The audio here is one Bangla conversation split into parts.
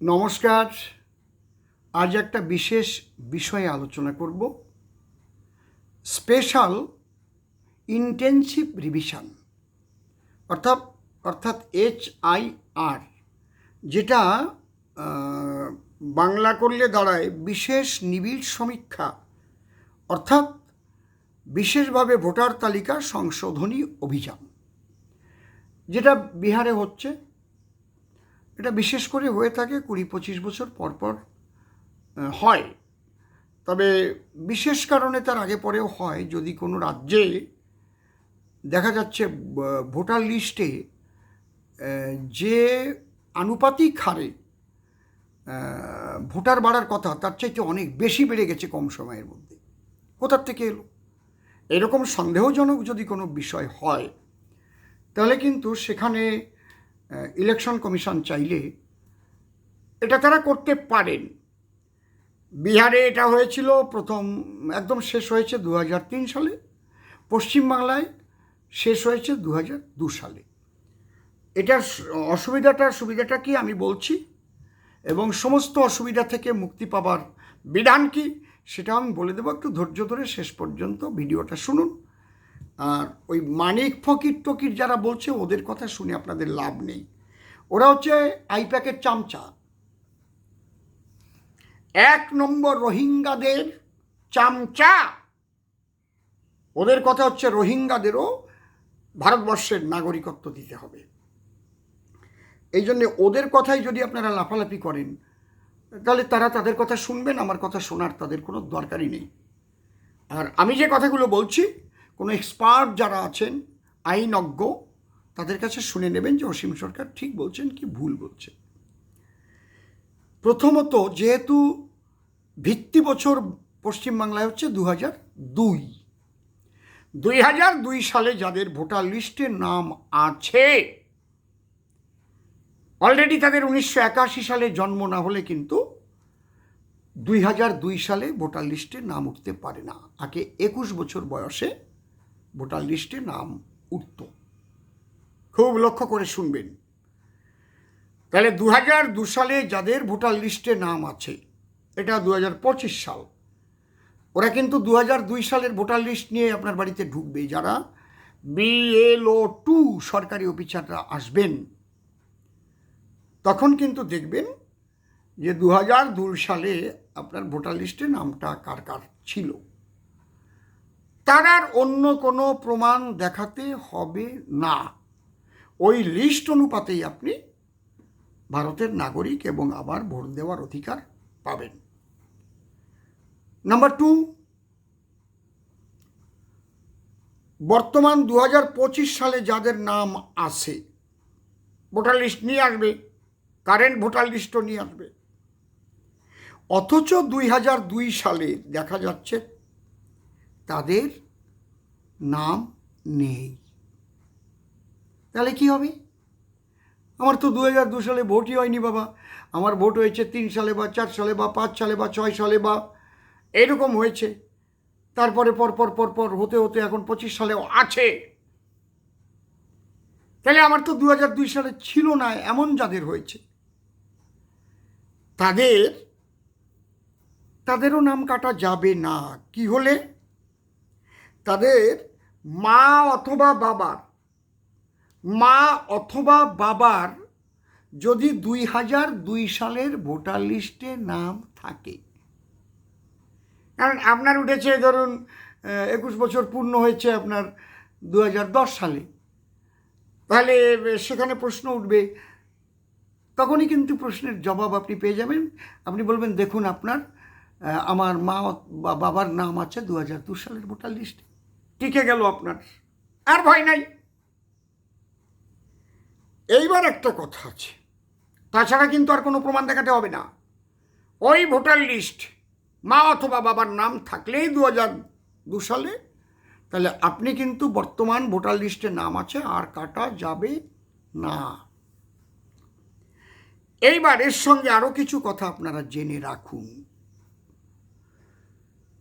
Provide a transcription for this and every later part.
নমস্কার। আজ একটা বিশেষ বিষয়ে আলোচনা করব। স্পেশাল ইন্টেনসিভ রিভিশন, অর্থাৎ অর্থাৎ এইচ আই আর, যেটা বাংলা করলে দাঁড়ায় বিশেষ নিবিড় সমীক্ষা, অর্থাৎ বিশেষভাবে ভোটার তালিকা সংশোধনী অভিযান, যেটা বিহারে হচ্ছে। এটা বিশেষ করে হয়ে থাকে কুড়ি পঁচিশ বছর পর পর হয়। তবে বিশেষ কারণে তার আগে পরেও হয়। যদি কোনো রাজ্যে দেখা যাচ্ছে ভোটার লিস্টে যে আনুপাতিক হারে ভোটার বাড়ার কথা, তার চাইতে অনেক বেশি বেড়ে গেছে কম সময়ের মধ্যে। কোথার থেকে এলো? এরকম সন্দেহজনক যদি কোনো বিষয় হয়, তাহলে কিন্তু সেখানে ইলেকশন কমিশন চাইলে এটা তারা করতে পারেন। বিহারে এটা হয়েছিল প্রথম, একদম শেষ হয়েছে দু হাজার তিন সালে। পশ্চিমবাংলায় শেষ হয়েছে দু সালে। এটার অসুবিধাটার সুবিধাটা কি আমি বলছি? এবং সমস্ত অসুবিধা থেকে মুক্তি পাবার বিধান কি? সেটা আমি বলে দেবো। একটু ধৈর্য ধরে শেষ পর্যন্ত ভিডিওটা শুনুন। আর ওই মানিক ফকির টকির যারা বলছে, ওদের কথা শুনে আপনাদের লাভ নেই। ওরা হচ্ছে আইপ্যাকের চামচা। এক নম্বর রোহিঙ্গাদের চামচা। ওদের কথা হচ্ছে রোহিঙ্গাদেরও ভারতবর্ষের নাগরিকত্ব দিতে হবে। এই জন্যে ওদের কথাই যদি আপনারা লাফালাফি করেন, তাহলে তারা তাদের কথা শুনবেন, আমার কথা শোনার তাদের কোনো দরকারই নেই। আর আমি যে কথাগুলো বলছি কোনো এক্সপার্ট যারা আছেন, আইনজ্ঞ, তাদের কাছে শুনে নেবেন যে অসীম সরকার ঠিক বলছেন কি ভুল বলছেন। প্রথমত, যেহেতু ভিত্তি বছর পশ্চিমবাংলায় হচ্ছে দু হাজার দুই। দুই হাজার দুই সালে যাদের ভোটার লিস্টে নাম আছে, অলরেডি তাদের উনিশশো একাশি সালে জন্ম না হলে কিন্তু দুই হাজার দুই সালে ভোটার লিস্টে নাম উঠতে পারে না। আগে একুশ বছর বয়সে ভোটার লিস্টে নাম উঠত। খুব লক্ষ্য করে শুনবেন। তাহলে দু হাজার দু সালে যাদের ভোটার লিস্টে নাম আছে, এটা দু হাজার পঁচিশ সাল। ওরা কিন্তু দু হাজার দুই সালের ভোটার লিস্ট নিয়ে আপনার বাড়িতে ঢুকবে। যারা বিএলও টু সরকারি অফিসাররা আসবেন, তখন কিন্তু দেখবেন যে দু হাজার দুই সালে আপনার ভোটার লিস্টে নামটা কার কার ছিল। তার আর অন্য কোনো প্রমাণ দেখাতে হবে না। ওই লিস্ট অনুপাতেই আপনি ভারতের নাগরিক এবং আবার ভোট দেওয়ার অধিকার পাবেন। নাম্বার টু, বর্তমান দু হাজার পঁচিশ সালে যাদের নাম আছে, ভোটার লিস্ট নিয়ে আসবে, কারেন্ট ভোটার লিস্টও নিয়ে আসবে। অথচ দুই হাজার দুই সালে দেখা যাচ্ছে তাদের নাম নেই। তাহলে কি হবে? আমার তো দু হাজার দু সালে ভোটই হয়নি বাবা। আমার ভোট হয়েছে তিন সালে বা চার সালে বা পাঁচ সালে বা ছয় সালে বা এরকম হয়েছে। তারপরে পরপর পরপর হতে হতে এখন পঁচিশ সালেও আছে। তাহলে আমার তো দু হাজার দুই সালে ছিল না, এমন যাদের হয়েছে। তাদের, তাদেরও নাম কাটা যাবে না। কি হলে? তাদের মা অথবা বাবার, মা অথবা বাবার যদি দুই হাজার দুই সালের ভোটার লিস্টে নাম থাকে। কারণ আপনার উঠেছে ধরুন একুশ বছর পূর্ণ হয়েছে আপনার দু হাজার দশ সালে। তাহলে সেখানে প্রশ্ন উঠবে। তখনই কিন্তু প্রশ্নের জবাব আপনি পেয়ে যাবেন। আপনি বলবেন, দেখুন আপনার আমার মা বা বাবার নাম আছে দু সালের ভোটার লিস্টে। টিকে গেল আপনার। আর ভয় নাই। এইবার একটা কথা আছে। তাছাড়া কিন্তু আর কোনো প্রমাণ দেখাতে হবে না। ওই ভোটার লিস্ট মা অথবা বাবার নাম থাকলেই দু হাজার দু সালে, তাহলে আপনি কিন্তু বর্তমান ভোটার লিস্টে নাম আছে, আর কাটা যাবে না। এইবার এর সঙ্গে আরও কিছু কথা আপনারা জেনে রাখুন।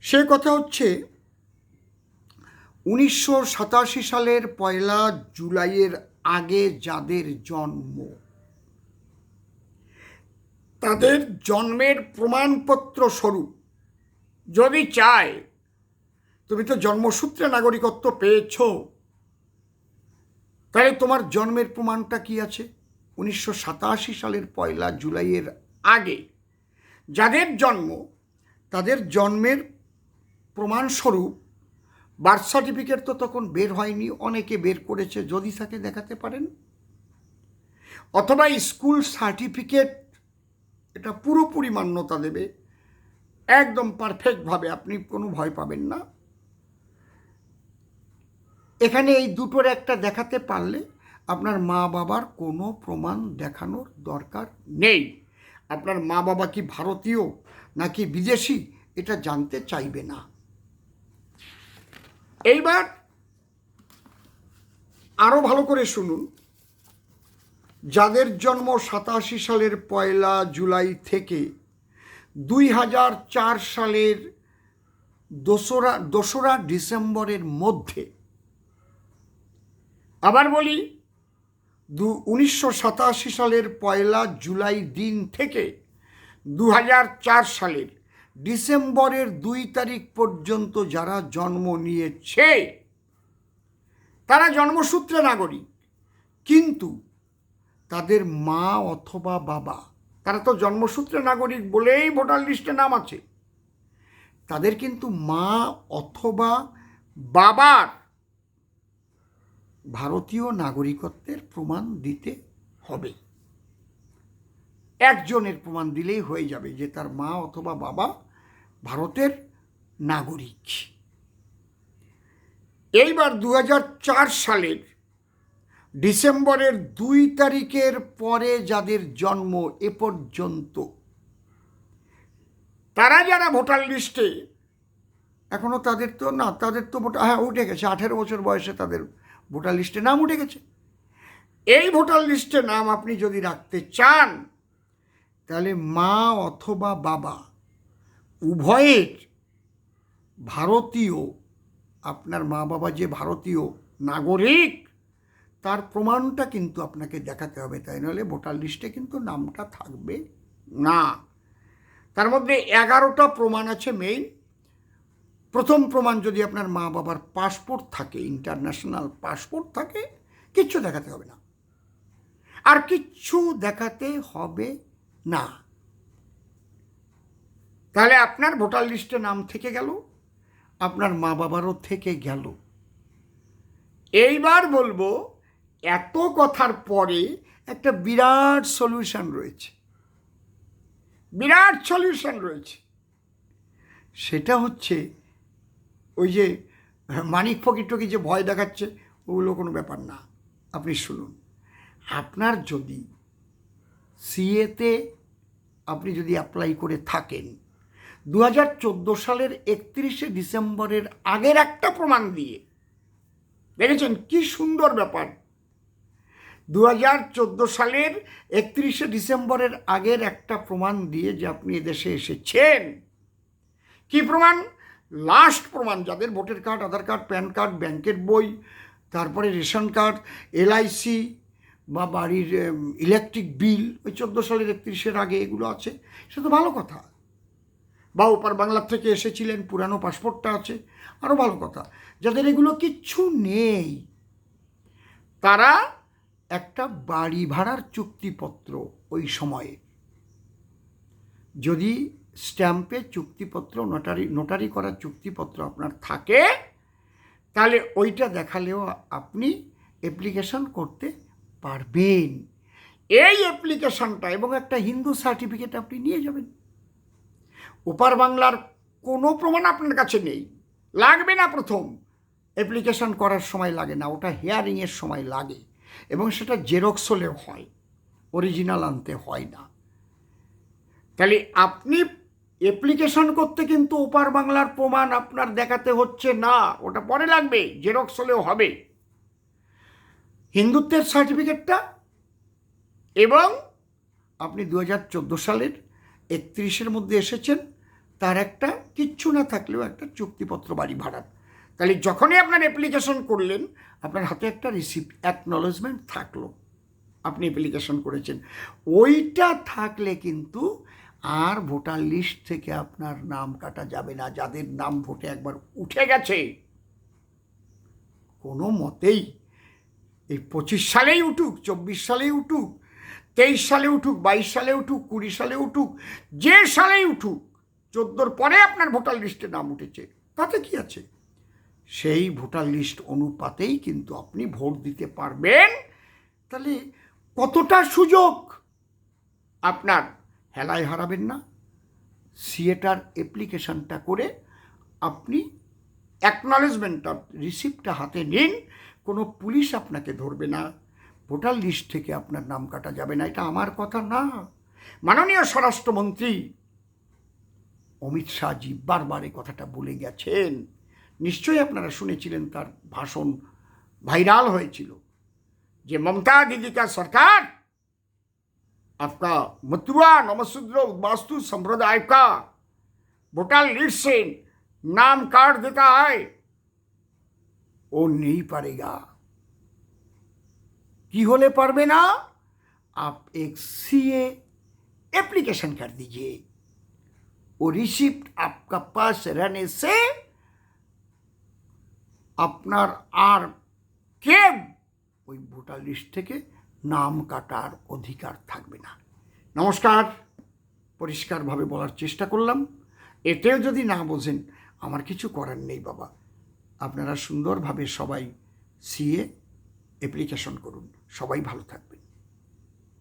সে কথা হচ্ছে উনিশশো সাতাশি সালের পয়লা জুলাইয়ের আগে যাদের জন্ম। তাদের জন্মের প্রমাণপত্র স্বরূপ। যদি চায়, তুমি তো জন্মসূত্রে নাগরিকত্ব পেয়েছ। তাহলে তোমার জন্মের প্রমাণটা কি আছে? উনিশশো সাতাশি সালের পয়লা জুলাইয়ের আগে যাদের জন্ম, তাদের জন্মের প্রমাণস্বরূপ বার্থ সার্টিফিকেট তো তখন বের হয়নি, অনেকে বের করেছে, যদি তাকে দেখাতে পারেন। অথবা স্কুল সার্টিফিকেট, এটা পুরোপুরি মান্যতা দেবে। একদম পারফেক্টভাবে, আপনি কোনো ভয় পাবেন না। এখানে এই দুটোর একটা দেখাতে পারলে আপনার মা বাবার কোনো প্রমাণ দেখানোর দরকার নেই। আপনার মা বাবা কি ভারতীয় নাকি বিদেশি, এটা জানতে চাইবে না। এইবার আরও ভালো করে শুনুন। যাদের জন্ম সাতাশি সালের পয়লা জুলাই থেকে দুই হাজার চার সালের দোসরা দোসরা ডিসেম্বরের মধ্যে, আবার বলি, দু, উনিশশো সাতাশি সালের পয়লা জুলাই দিন থেকে দু হাজার চার সালের ডিসেম্বরের দুই তারিখ পর্যন্ত যারা জন্ম নিয়েছে, তারা জন্মসূত্রে নাগরিক। কিন্তু তাদের মা অথবা বাবা, তারা তো জন্মসূত্রে নাগরিক বলেই ভোটার লিস্টে নাম আছে। তাদের কিন্তু মা অথবা বাবার ভারতীয় নাগরিকত্বের প্রমাণ দিতে হবে। একজনের প্রমাণ দিলেই হয়ে যাবে যে তার মা অথবা বাবা ভারতের নাগরিক। এইবার দু হাজার চার সালের ডিসেম্বরের দুই তারিখের পরে যাদের জন্ম এ পর্যন্ত, তারা যারা ভোটার লিস্টে এখনও তাদের তো না, তাদের তো ভোটার হ্যাঁ উঠে গেছে, আঠেরো বছর বয়সে তাদের ভোটার লিস্টে নাম উঠে গেছে। এই ভোটার লিস্টে নাম আপনি যদি রাখতে চান, তাহলে মা অথবা বাবা উভয়ের ভারতীয়, আপনার মা বাবা যে ভারতীয় নাগরিক, তার প্রমাণটা কিন্তু আপনাকে দেখাতে হবে, তাই নাহলে ভোটার লিস্টে কিন্তু নামটা থাকবে না। তার মধ্যে এগারোটা প্রমাণ আছে মেইন প্রথম প্রমাণ যদি আপনার মা বাবার পাসপোর্ট থাকে ইন্টারন্যাশনাল পাসপোর্ট থাকে, কিচ্ছু দেখাতে হবে না। আর কিচ্ছু দেখাতে হবে না। তাহলে আপনার ভোটার লিস্টে নাম থেকে গেল, আপনার মা বাবারও থেকে গেল। এইবার বলব, এত কথার পরে একটা বিরাট সলিউশন রয়েছে। বিরাট সলিউশন রয়েছে। সেটা হচ্ছে ওই যে মানিক ফকির টকি যে ভয় দেখাচ্ছে, ওগুলো কোনো ব্যাপার না। আপনি শুনুন, আপনার যদি সিএতে আপনি যদি অ্যাপ্লাই করে থাকেন দু হাজার চোদ্দ সালের একত্রিশে ডিসেম্বরের আগের একটা প্রমাণ দিয়ে। দেখেছেন কি সুন্দর ব্যাপার? দু হাজার চোদ্দ সালের একত্রিশে ডিসেম্বরের আগের একটা প্রমাণ দিয়ে যে আপনি এদেশে এসেছেন। কি প্রমাণ? লাস্ট প্রমাণ, যাদের voter card, Aadhaar card, pan card, ব্যাংকের বই, তারপরে রেশন কার্ড, এলআইসি বা বাড়ির ইলেকট্রিক বিল, ওই চোদ্দ সালের একত্রিশের আগে এগুলো আছে। সে তো ভালো কথা। বা ওপার বাংলার থেকে এসেছিলেন, পুরানো পাসপোর্টটা আছে। আরও ভালো কথা, যাদের এগুলো কিচ্ছু নেই, তারা একটা বাড়ি ভাড়ার চুক্তিপত্র ওই সময়ে। যদি স্ট্যাম্পে চুক্তিপত্র, নোটারি নোটারি করার চুক্তিপত্র আপনার থাকে, তাহলে ওইটা দেখালেও আপনি অ্যাপ্লিকেশন করতে পারবেন। এই অ্যাপ্লিকেশনটা এবং একটা হিন্দু সার্টিফিকেট আপনি নিয়ে যাবেন। ওপার বাংলার কোনো প্রমাণ আপনার কাছে নেই। লাগবে না প্রথম। অ্যাপ্লিকেশন করার সময় লাগে না, ওটা হিয়ারিংয়ের সময় লাগে এবং সেটা জেরক্স হলেও হয়, অরিজিনাল আনতে হয় না। তাহলে আপনি অ্যাপ্লিকেশন করতে কিন্তু ওপার বাংলার প্রমাণ আপনার দেখাতে হচ্ছে না, ওটা পরে লাগবে, জেরক্স হলেও হবে। হিন্দুত্বের সার্টিফিকেটটা এবং আপনি দু হাজার চোদ্দ সালের একত্রিশের মধ্যে এসেছেন, তার একটা কিচ্ছু না থাকলেও একটা চুক্তিপত্র বাড়ি ভাড়ার। তাহলে যখনই আপনার অ্যাপ্লিকেশন করলেন, আপনার হাতে একটা রিসিপ্ট অ্যাকনলেজমেন্ট থাকল। আপনি অ্যাপ্লিকেশন করেছেন। ওইটা থাকলে কিন্তু আর ভোটার লিস্ট থেকে আপনার নাম কাটা যাবে না, যাদের নাম ভোটে একবার উঠে গেছে। কোনো মতেই এই পঁচিশ সালেই উঠুক, চব্বিশ সালেই উঠুক তেইশ সালে উঠুক, বাইশ সালে উঠুক, কুড়ি সালে উঠুক, যে সালেই উঠুক, চোদ্দোর পরে আপনার ভোটার লিস্টে নাম উঠেছে। তাতে কি আছে? সেই ভোটার লিস্ট অনুপাতেই কিন্তু আপনি ভোট দিতে পারবেন। তাহলে কতটা সুযোগ? আপনার হেলায় হারাবেন না। সিএটার অ্যাপ্লিকেশনটা করে আপনি অ্যাকনলেজমেন্টটা রিসিপ্টটা হাতে নিন। কোনো পুলিশ আপনাকে ধরবে না। ভোটার লিস্ট থেকে আপনার নাম কাটা যাবে না এটা আমার কথা না মাননীয় স্বরাষ্ট্রমন্ত্রী অমিত শাহজি বারবার এই কথাটা বলে গেছেন নিশ্চয়ই আপনারা শুনেছিলেন তার ভাষণ ভাইরাল হয়েছিল যে মমতা दीदी का सरकार आपका मथुरा नमशूद्र वास्तु संप्रदाय का वोटर लिस्ट से नाम काट देता है वो नहीं पारेगा की होले पारबे ना आप एक सीए एप्लीकेशन कर दीजिए वो रिसिप्ट आपका पास रहने से আপনার আর কে ওই ভোটার লিস্ট থেকে নাম কাটার অধিকার থাকবে না নমস্কার পরিষ্কারভাবে বলার চেষ্টা করলাম এতেও যদি না বোঝেন আমার কিছু করার নেই বাবা আপনারা সুন্দরভাবে সবাই সিএ অ্যাপ্লিকেশন করুন সবাই ভালো থাকবেন